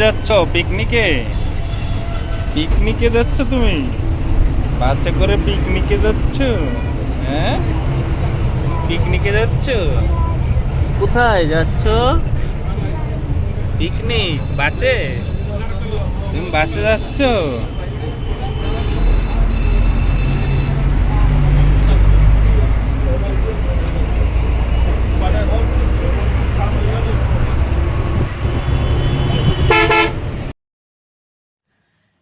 যাচ্ছ? পিকনিকে? পিকনিকে যাচ্ছ তুমি? বাচ্চা করে পিকনিকে যাচ্ছ? হ্যাঁ? পিকনিকে যাচ্ছ? কোথায় যাচ্ছ? পিকনিক? বাসে তুমি বাসে যাচ্ছ?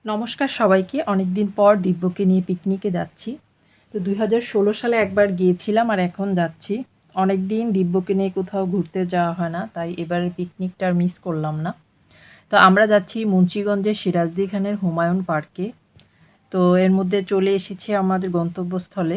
নমস্কার সবাইকে। অনেকদিন পর দিব্যকে নিয়ে পিকনিকে যাচ্ছি। তো দু হাজার ষোলো সালে একবার গিয়েছিলাম আর এখন যাচ্ছি। অনেক দিন দিব্যকে নিয়ে কোথাও ঘুরতে যাওয়া হয় না, তাই এবারের পিকনিকটা মিস করলাম না। তো আমরা যাচ্ছি মুন্সিগঞ্জের সিরাজদি খানের হুমায়ুন পার্কে। তো এর মধ্যে চলে এসেছি আমাদের গন্তব্যস্থলে।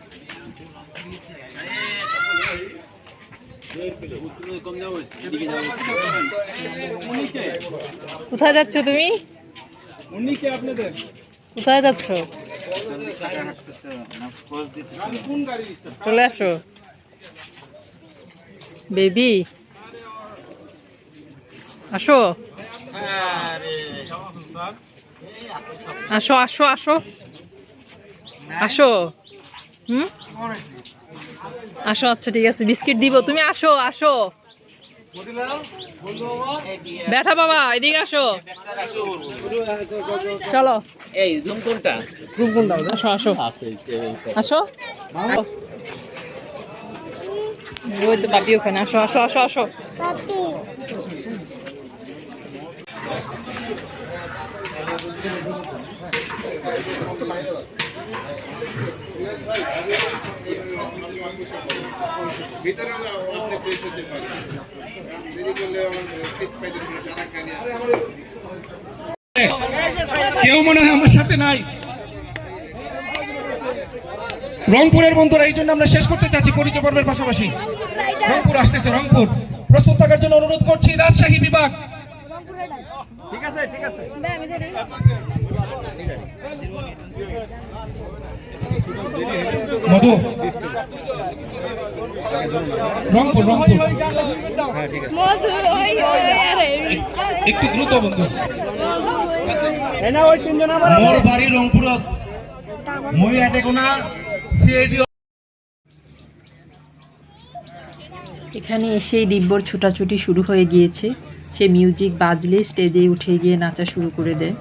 কোথায় যাচ্ছ তুমি? কোথায় যাচ্ছ? চলে আসো। বেবি আসো। আসো আসো আসো। আসো। হুম? আসো আচ্ছা ঠিক আছে বিস্কিট দিব। তুমি আসো আসো। ব্যাঠা বাবা এদিকে আসো। চলো। এই জুম কোনটা? আসো আসো। আসো। ওই তো বাপি ওখানে। আসো আসো আসো আসো। কেউ মনে হয় আমার সাথে নাই। রংপুরের বন্ধুরা এই জন্য আমরা শেষ করতে চাচ্ছি পরিচয় পর্বের পাশাপাশি। রংপুর আসতেছে রংপুর। প্রস্তুত থাকার জন্য অনুরোধ করছি রাজশাহী বিভাগ। মধু। রংপুর রংপুর। একটু দ্রুত বন্ধু। মোর বাড়ি রংপুরত। মই এটে কোনা সিআইডি। এখানে এসেই দিব্যর ছুটাছুটি শুরু হয়ে গিয়েছে। সে মিউজিক বাজলে স্টেজে উঠে গিয়ে নাচা শুরু করে দেয়।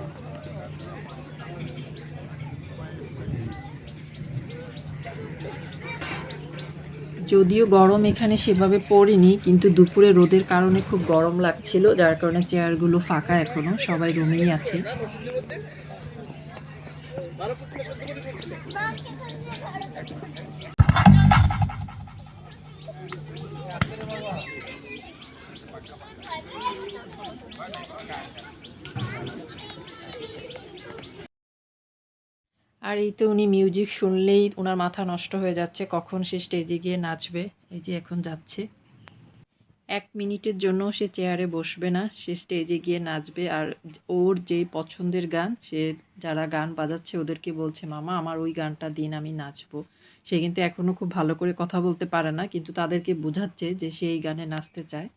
যদিও গরম এখানে সেভাবে পড়েনি, কিন্তু দুপুরে রোদের কারণে খুব গরম লাগছিল, যার কারণে চেয়ারগুলো ফাঁকা এখনও, সবাই রুমেই আছে। আর এই তো উনি মিউজিক শুনলেই ওনার মাথা নষ্ট হয়ে যাচ্ছে, কখন সে স্টেজে গিয়ে নাচবে? এই যে এখন যাচ্ছে। এক মিনিটের জন্য সে চেয়ারে বসবে না, সে স্টেজে গিয়ে নাচবে আর ওর যে পছন্দের গান, সে যারা গান বাজাচ্ছে ওদেরকে বলছে, মামা, আমার ওই গানটা দিন, আমি নাচবো। সে কিন্তু এখনও খুব ভালো করে কথা বলতে পারে না, কিন্তু তাদেরকে বোঝাচ্ছে যে সে এই গানে নাচতে চায়।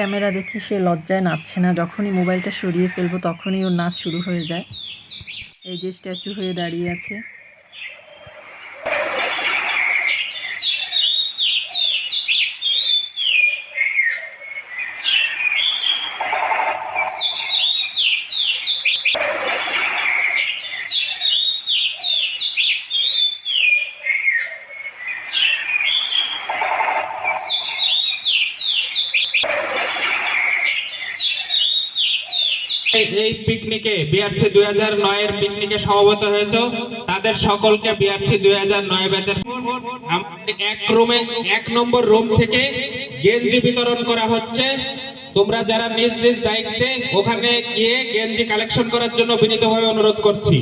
ক্যামেরা দেখি সে লজ্জায় নাচছে না। যখনই মোবাইলটা সরিয়ে ফেলব, তখনই ওর নাচ শুরু হয়ে যায়। এই যে স্ট্যাচু হয়ে দাঁড়িয়ে আছে এই- এই পিকনিকে বিআরসি দুই হাজার নয়ের পিকনিকে সভাপতি হয়েছে। তাদের সকলকে বিআরসি দুই হাজার নয় ব্যাচের এক রুমে, এক নম্বর রুম থেকে গেঞ্জি বিতরণ করা হচ্ছে। তোমরা যারা নিজ নিজ দায়িত্বে ওখানে গিয়ে গেঞ্জি কালেকশন করার জন্য বিনীতভাবে অনুরোধ করছি।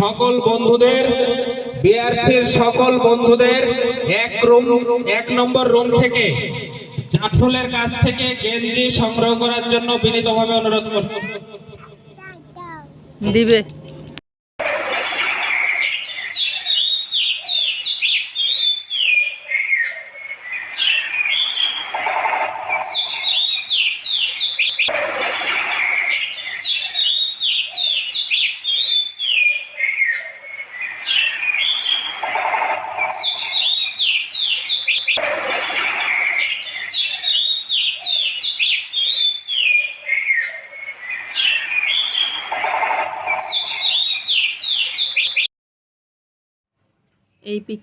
সকল বন্ধুদের বিআরসির সকল বন্ধুদের এক রুম, এক নম্বর রুম থেকে জাফরুলের কাছ থেকে গেঞ্জি সংগ্রহ করার জন্য বিনীতভাবে অনুরোধ করছি। দিবে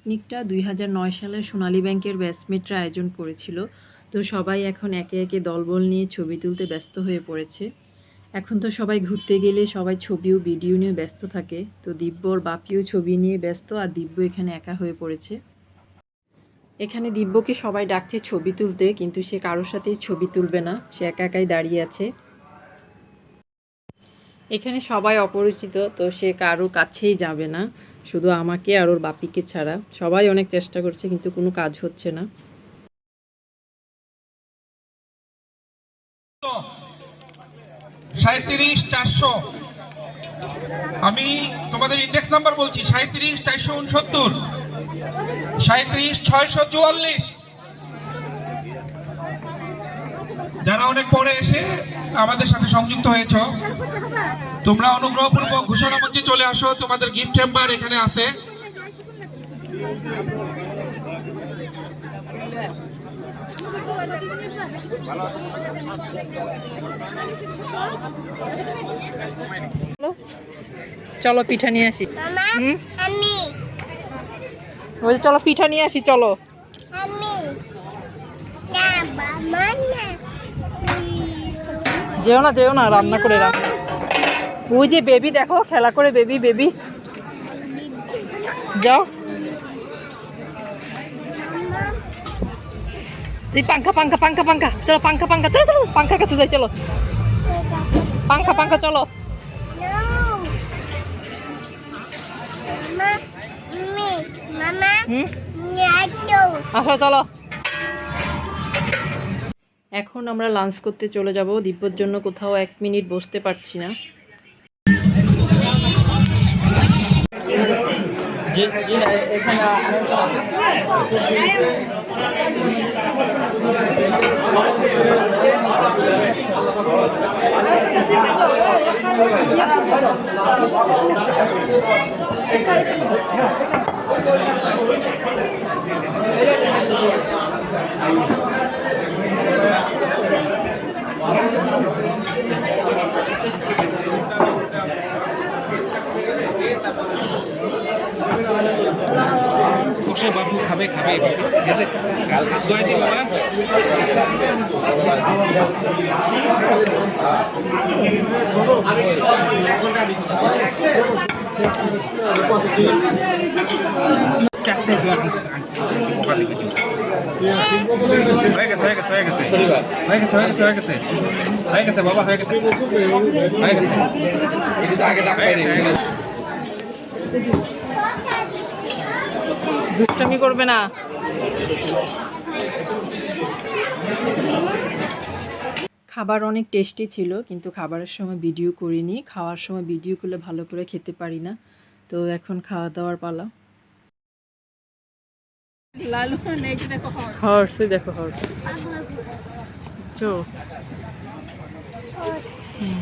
পিকনিকটা দুই হাজার নয় সালে সোনালী ব্যাংকের ব্যাচমেটরা আয়োজন করেছিল। তো সবাই এখন একে একে দলবল নিয়ে ছবি তুলতে ব্যস্ত হয়ে পড়েছে। এখন তো সবাই ঘুরতে গেলে সবাই ছবি ও ভিডিও নিয়ে ব্যস্ত থাকে। তো দিব্যর বাপিও ছবি নিয়ে ব্যস্ত আর দিব্য এখানে একা হয়ে পড়েছে। এখানে দিব্যকে সবাই ডাকছে ছবি তুলতে, কিন্তু সে কারোর সাথেই ছবি তুলবে না। সে একা একাই দাঁড়িয়ে আছে। এখানে সবাই অপরিচিত, তো সে কারও কাছেই যাবে না। শুধু আমাকে আর ওর বাপিকে ছাড়া। সবাই অনেক চেষ্টা করছে, কিন্তু কোনো কাজ হচ্ছে না। সাঁত্রিশ চারশো। আমি তোমাদের ইন্ডেক্স নাম্বার বলছি সাঁত্রিশ চারশো উনসত্তর সাঁত্রিশ ছয়শো চুয়াল্লিশ। যারা অনেক পরে এসে আমাদের সাথে সংযুক্ত হয়েছ তোমরা অনুগ্রহপূর্বক ঘোষণা মঞ্চে চলে আসো তোমাদের গিফট চেম্বার এখানে আছে। চলো পিঠা নিয়ে আসি। বলছি চলো পিঠা নিয়ে আসি চলো। যেও না যেও না রান্না করে রান্না ওই যে বেবি দেখো, খেলা করে বেবি বেবি। যাও। এই পাঙ্খা পাঙ্খা পাঙ্খা পাঙ্খা চলো পাঙ্খা পাঙ্খা চলো চলো পাঙ্খার কাছে যাই, চলো। পাঙ্খা পাঙ্খা চলো. আসো, চলো। এখন আমরা লাঞ্চ করতে চলে যাব। দিব্যর জন্য কোথাও এক মিনিট বসতে পারছি না। বসে বাবু খাবে খাবে ঠিক আছে কাল হাত ধোয়াই দিই বাবা। হয়ে গেছে হয়ে গেছে হয়ে গেছে। হয়ে গেছে হয়ে গেছে হয়ে গেছে। হয়ে গেছে বাবা হয়ে গেছে। হয়ে গেছে। আগে দুষ্টামি করবে না। খাবার অনেক টেস্টি ছিল কিন্তু খাবারের সময় ভিডিও করিনি। খাওয়ার সময় ভিডিও করলে ভালো করে খেতে পারি না। তো এখন খাওয়া দাওয়ার পালা। হর্স দেখো হর্স হুম।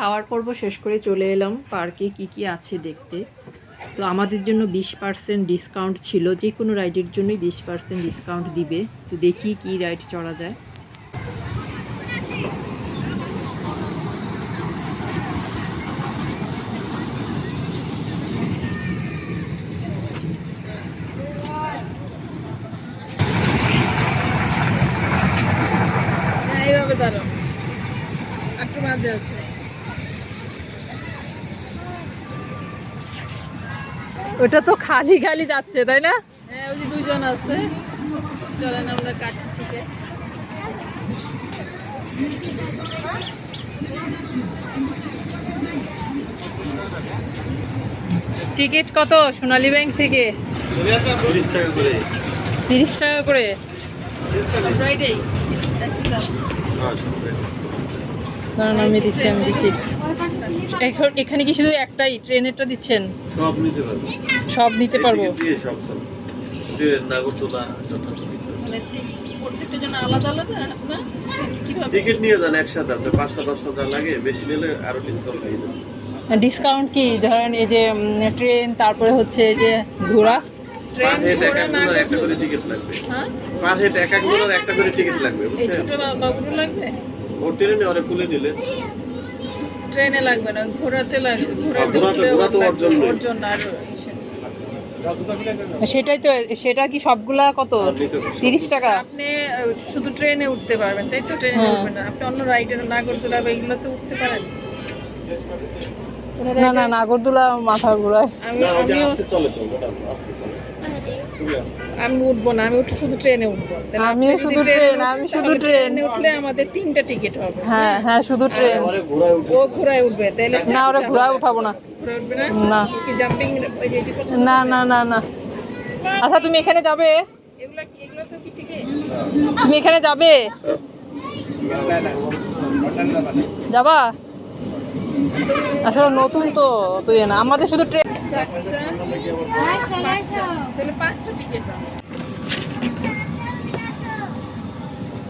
খাওয়ার পর্ব শেষ করে চলে এলাম পার্কে, কি কি আছে দেখতে। তো আমাদের জন্য বিশ পার্সেন্ট ডিসকাউন্ট ছিল যে কোনো রাইডের জন্যই বিশ পার্সেন্ট ডিসকাউন্ট দিবে। তো দেখি কি রাইড চড়া যায় এইভাবে দাঁড়াও একটু মাঝে আছে ওটা তো খালি খালি যাচ্ছে তাই না? হ্যাঁ ওই যে দুজন আছে। চলেন আমরা কাটি টিকিট টিকিট কত সোনালী ব্যাংক থেকে? তিরিশ টাকা করে। আমি দিচ্ছি আমি দিচ্ছি। এখন এখানে কি শুধু একটাই? ট্রেনেরটা দিচ্ছেন? সব নিতে পারব। সব নিতে পারব? সব সব। নাগরদোলা মানে প্রত্যেকটা জন্য আলাদা আলাদা? না? টিকিট নিয়ে যান একসাথে আপনি পাঁচটা দশটা যা লাগে বেশি নিলে আরও ডিসকাউন্ট হয়ে যাবে। ডিসকাউন্ট কি? ধরেন এই যে ট্রেন তারপরে হচ্ছে এই যে ঘোড়া। একজনের একটা করে টিকিট লাগবে। ট্রেনে লাগবে না ঘোরাতে লাগবে ওর লাগবে, ওর জন্য আর সেটাই তো সেটা কি সবগুলা কত। তিরিশ টাকা? আপনি শুধু ট্রেনে উঠতে পারবেন তাই তো ট্রেনে হ্যাঁ। উঠবেন না। আপনি অন্য রাইডের নাগরদোলা বা এগুলোতে উঠতে পারেন? না না নাগরদোলা মাথা ঘোরায় আমি আমিও আস্তে চলে তো আস্তে চলে। আস্তে আমি উঠবো না আমি উঠে শুধু ট্রেনে উঠবো আমিও শুধু ট্রেন, আমি শুধু ট্রেনে উঠলে আমাদের তিনটা টিকিট হবে হ্যাঁ হ্যাঁ শুধু ট্রেন ও ঘোড়ায় উঠবে তাহলে না ওরা ঘোড়ায় উঠাবো না না না কি জাম্পিং না না না না আচ্ছা তুমি এখানে যাবে এগুলা কি এগুলো তো কি টিকিট তুমি এখানে যাবে যাবা আসলে নতুন তো, তুই না আমাদের শুধু ট্রেন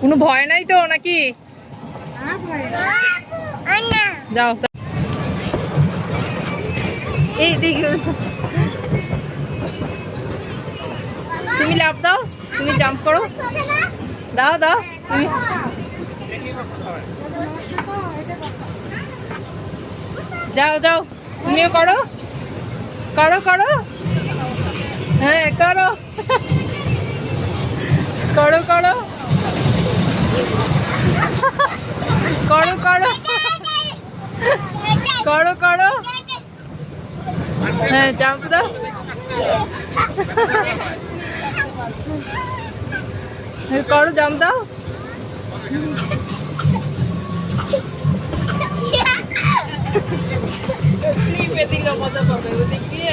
কোনো ভয় নাই তো নাকি যাও। এই দেখি, তুমি লাভ দাও, তুমি জাম্প করো দাও দাও, তুমি যাও যাও। তুমিও করো। করো করো। হ্যাঁ করো। করো করো। করো করো। করো করো। হ্যাঁ জাম্প দাও করো জাম্প দাও স্লিপে দিলে মজা পাবে ওদিক দিয়ে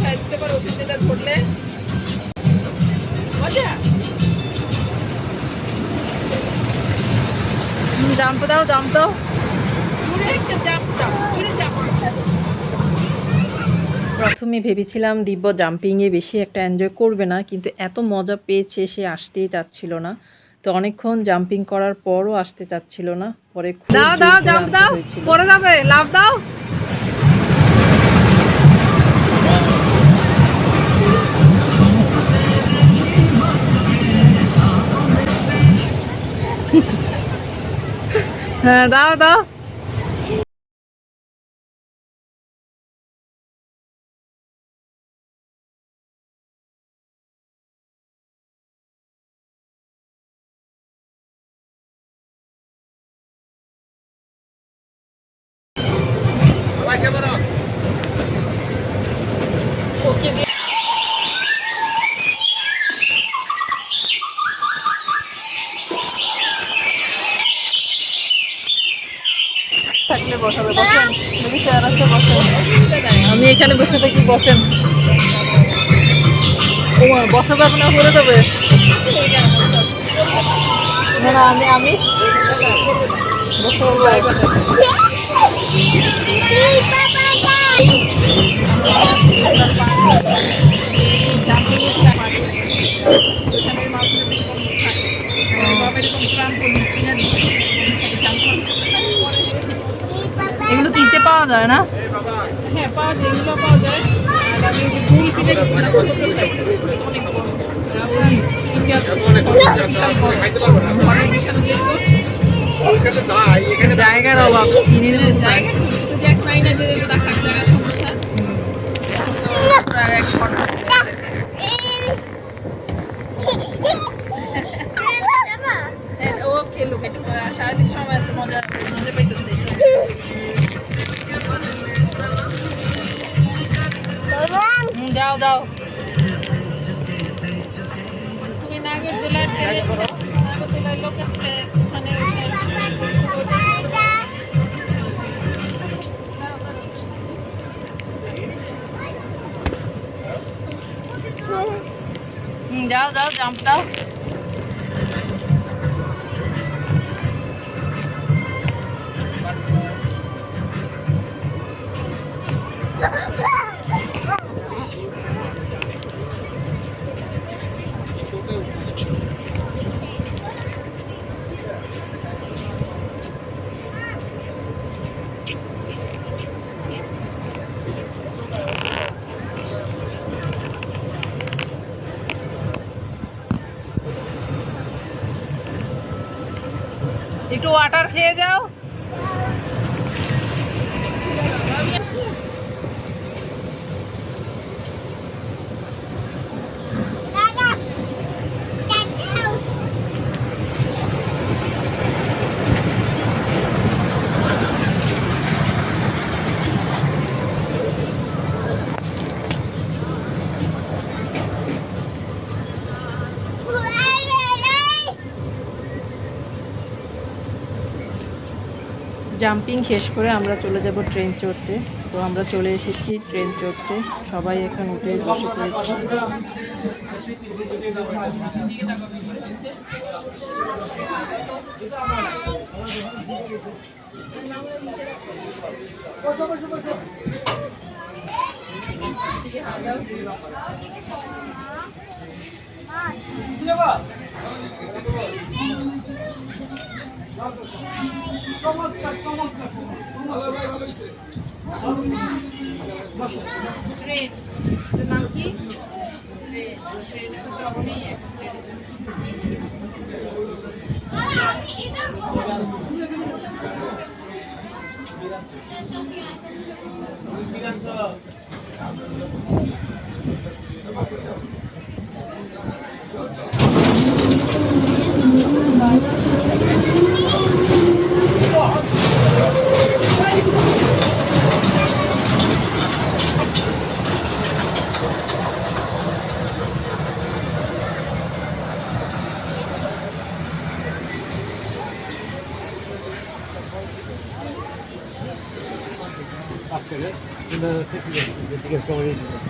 খাই দিতে পারো ওদিক যেটা ধরলে। মজা? জাম্প দাও জাম্প দাও জুড়ে একটা চাপ দাও জুড়ে চাপ প্রথমে ভেবেছিলাম দিব্য জাম্পিংয়ে বেশি একটা এনজয় করবে না কিন্তু এত মজা পেয়েছে সে আসতেই চাচ্ছিল না। তো অনেকক্ষণ জাম্পিং করার পরও আসতে চাচ্ছিল না। পরে দাও দাও জাম্প দাও। পরে যাবে লাভ দাও। হ্যাঁ দাও দাও। বসাবে বসেন। দেখি চেয়ার আছে বসেন। আমি এখানে বসে থাকি বসেন। ও মা, বসা যাবে না আমি আমি বসে বলব। এরকম প্রাণ করবি কিনা দিবি এগুলো তিনটে পাওয়া যায় না? হ্যাঁ পাওয়া যায় এগুলো পাওয়া যায় আর আমি যে গুল কিনে গেছিলাম ছোট অনেক বড় জায়গার অভাব। কিনে জায়গা দেখ নাই না যে দেখার জায়গার সমস্যা এক হ্যাঁ, ও সারাদিন সময় আছে মজা মজা যাও যাও তুমি নাগর দোলার তেলে নাগর লোক আছে ওখানে যাও যাও জাম্প দাও। খেয়ে যাও। জাম্পিং শেষ করে আমরা চলে যাব ট্রেন চড়তে। তো আমরা চলে এসেছি ট্রেন চড়তে। সবাই এখন উঠে বসে পড়েছি। এটার নাম কি Thank you. 박스를 이렇게 해서 올려주세요.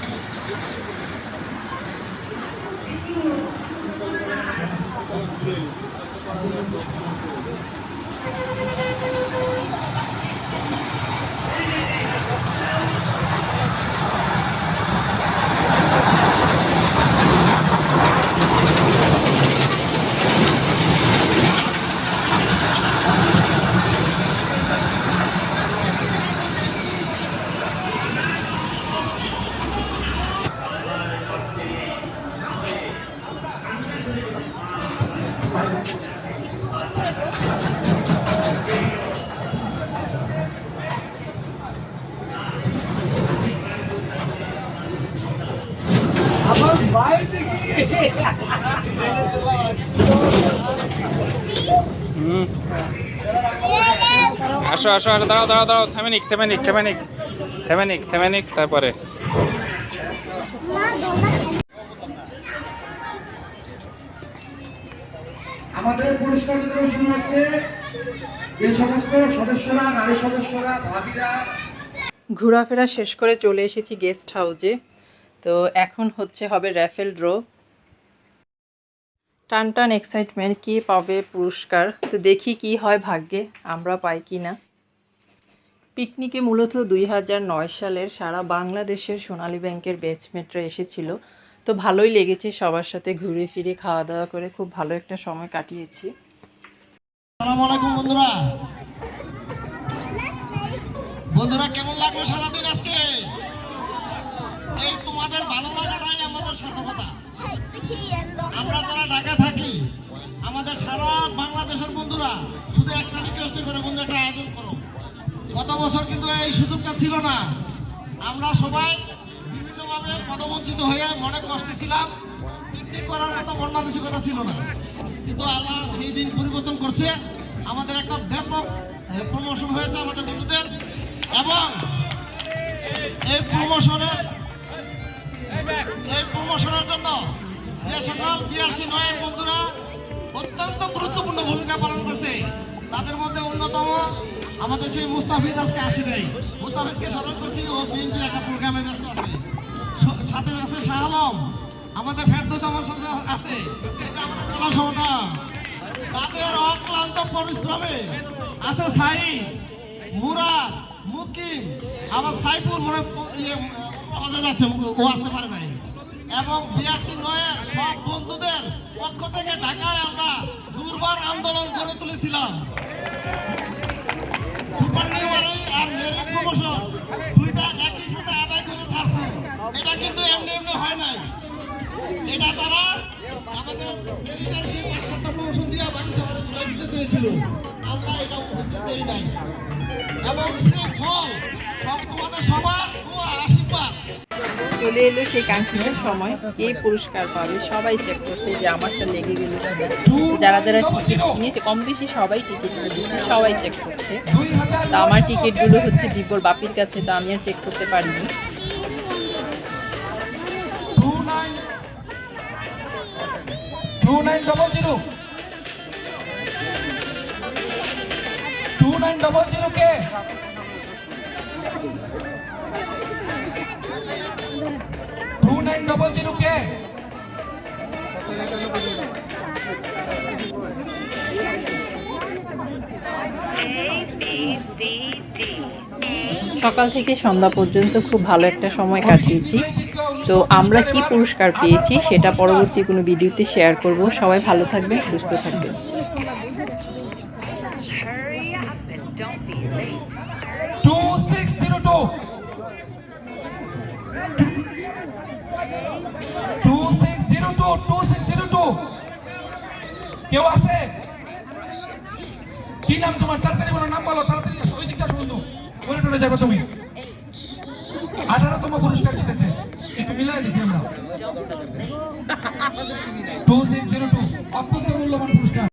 Thank you. আসো আসো আসো দাঁড়াও দাঁড়াও দাঁড়াও থেমে নিক থেমে নিক থেমে নিক থেমে নিক থেমে নিক তারপরে। আমাদের পুরস্কার বিতরণ শুরু হচ্ছে। যে সমস্ত সদস্যরা নারী সদস্যরা ভাবিরা ঘোরাফেরা শেষ করে চলে এসেছি গেস্ট হাউসে তো এখন হচ্ছে হবে র্যাফেল ড্র। টান টান এক্সাইটমেন্ট কে পাবে পুরস্কার? তো দেখি কি হয় ভাগ্যে, আমরা পাই কি না। পিকনিকে মূলত দুই হাজার নয় সালের সারা বাংলাদেশের সোনালী ব্যাংকের ব্যাচমেটরা এসেছিল। তো ভালোই লেগেছে সবার সাথে ঘুরে ফিরে, খাওয়া দাওয়া করে খুব ভালো একটা সময় কাটিয়েছি। বন্ধুরা, কেমন লাগল সারাদিন আজকে? এই তোমাদের ভালো লাগাটাই আমাদের সার্থকতা আমরা যারা ঢাকা থাকি, আমাদের সারা বাংলাদেশের বন্ধুরা শুধু একটা রিকোয়েস্ট করে, বন্ধু, একটা আয়োজন করো। গত বছর কিন্তু এই সুযোগটা ছিল না। আমরা সবাই বিভিন্নভাবে পদবঞ্চিত হয়ে মনে কষ্টে ছিলাম। পিকনিক করার মতো মন মানসিকতা ছিল না। কিন্তু আল্লাহ সেই দিন পরিবর্তন করছে। আমাদের একটা ব্যাপক প্রমোশন হয়েছে আমাদের বন্ধুদের। এবং এই প্রমোশনের এই প্রমোশনের জন্য যে সকল বিআরসি নয়ের বন্ধুরা অত্যন্ত গুরুত্বপূর্ণ ভূমিকা পালন করছে, তাদের মধ্যে অন্যতম আমাদের সেই মুস্তাফিজ আজকে আসে নেই। মুস্তাফিজকে স্মরণ করছি, ও বিএনপির একটা প্রোগ্রামে ব্যস্ত আছে। সাথে আছে শাহ আলম, আমাদের ফেরদৌস আমার সাথে আছে। আমাদের কলা সমতা, তাদের অক্লান্ত পরিশ্রমে আছে সাই মুরাদ, মুকিম, আবার সাইফুল মনে আসতে পারে নাই। এবং বিআরসি নয়ের সব বন্ধুদের পক্ষ থেকে ঢাকায় আমরা দুর্বার আন্দোলন গড়ে তুলেছিলাম। আর মেরিট প্রমোশন দুইটা একই সাথে আদায় করে ছাড়ছে। এটা কিন্তু এমনি এমনি হয় নাই। এটা তারা আমাদের চেয়েছিল। আমরা এটা নাই। এবং সেই ফল সবার চলে এলো সেই কাঙ্ক্ষিত সময়। কে পুরস্কার পাবে? সবাই চেক করছে যে আমারটা লেগে গেল। যারা যারা টিকিট কিনেছে, কম বেশি সবাই টিকিট কিনেছে সবাই চেক করছে। তো আমার টিকিটগুলো হচ্ছে দিব্যর বাপির কাছে, তো আমি আর চেক করতে পারিনি। Two nine double zero two nine double zero কে সকাল থেকে সন্ধ্যা পর্যন্ত খুব ভালো একটা সময় কাটিয়েছি। তো আমরা কি পুরস্কার পেয়েছি সেটা পরবর্তী কোনো ভিডিওতে শেয়ার করব। সবাই ভালো থাকবেন, সুস্থ থাকবেন। কেউ আছে? কি নাম তোমার? তাড়াতাড়ি বলো নাম বলো তাড়াতাড়ি ওই দিকটা বন্ধু ওরে টরে যাবে তুমি। আঠারোতম পুরস্কার জিতেছে। একটু মিলাই দিচ্ছি আমরা টু সিক্স জিরো টু অত্যন্ত মূল্যবান পুরস্কার।